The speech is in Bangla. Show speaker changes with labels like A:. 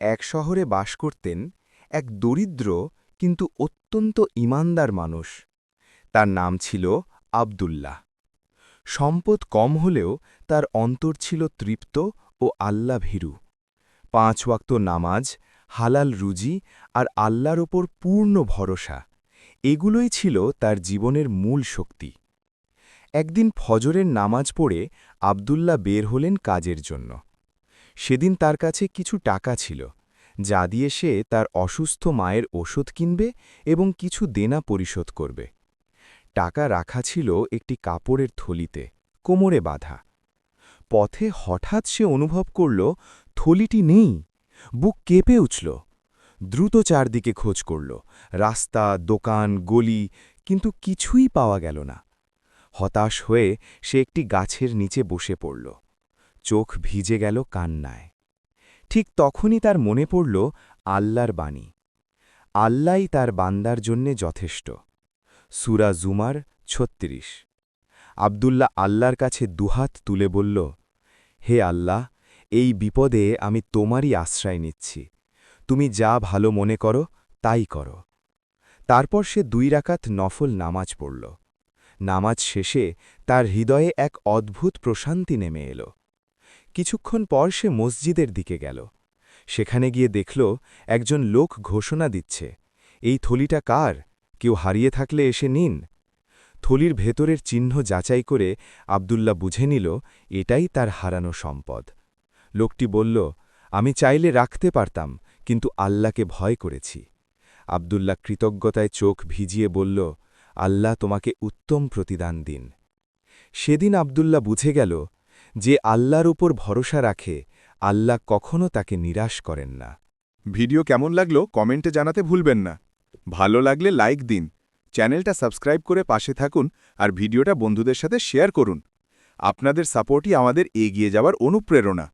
A: এক শহরে বাস করতেন এক দরিদ্র কিন্তু অত্যন্ত ইমানদার মানুষ। তার নাম ছিল আবদুল্লাহ। সম্পদ কম হলেও তার অন্তর ছিল তৃপ্ত ও আল্লাহ ভীরু পাঁচ ওয়াক্ত নামাজ, হালাল রুজি আর আল্লাহর ওপর পূর্ণ ভরসা, এগুলোই ছিল তার জীবনের মূল শক্তি। একদিন ফজরের নামাজ পড়ে আবদুল্লাহ বের হলেন কাজের জন্য। সেদিন তার কাছে কিছু টাকা ছিল, যা দিয়ে সে তার অসুস্থ মায়ের ওষুধ কিনবে এবং কিছু দেনা পরিশোধ করবে। টাকা রাখা ছিল একটি কাপড়ের থলিতে, কোমরে বাঁধা। পথে হঠাৎ সে অনুভব করল, থলিটি নেই, বুক কেঁপে উঠল। দ্রুত চারদিকে খোঁজ করল, রাস্তা, দোকান, গলি, কিন্তু কিছুই পাওয়া গেল না। হতাশ হয়ে সে একটি গাছের নিচে বসে পড়ল। চোখ ভিজে গেল কান্নায়। ঠিক তখনই তার মনে পড়ল আল্লাহর বাণী। আল্লাই তার বান্দার জন্যে যথেষ্ট। সুরা জুমার ছত্রিশ। আবদুল্লাহ আল্লাহর কাছে দুহাত তুলে বলল, হে আল্লাহ, এই বিপদে আমি তোমারই আশ্রয় নিচ্ছি। তুমি যা ভালো মনে করো, তাই করো। তারপর সে দুই রাকাত নফল নামাজ পড়ল। নামাজ শেষে তার হৃদয়ে এক অদ্ভুত প্রশান্তি নেমে এলো। কিছুক্ষণ পর সে মসজিদের দিকে গেল। সেখানে গিয়ে দেখল একজন লোক ঘোষণা দিচ্ছে, এই থলিটা কার? কেউ হারিয়ে থাকলে এসে নিন। থলির ভেতরের চিহ্ন যাচাই করে আবদুল্লা বুঝে নিল, এটাই তার হারানো সম্পদ। লোকটি বলল, আমি চাইলে রাখতে পারতাম, কিন্তু আল্লাহকে ভয় করেছি। আবদুল্লাহ কৃতজ্ঞতায় চোখ ভিজিয়ে বলল, আল্লাহ তোমাকে উত্তম প্রতিদান দিন। সেদিন আবদুল্লাহ বুঝে গেল যে আল্লাহর উপর ভরসা রাখে, আল্লাহ কখনো তাকে নিরাশ করেন না।
B: ভিডিও কেমন লাগল কমেন্টে জানাতে ভুলবেন না। ভালো লাগলে লাইক দিন, চ্যানেলটা সাবস্ক্রাইব করে পাশে থাকুন আর ভিডিওটা বন্ধুদের সাথে শেয়ার করুন। আপনাদের সাপোর্টই আমাদের এগিয়ে যাওয়ার অনুপ্রেরণা।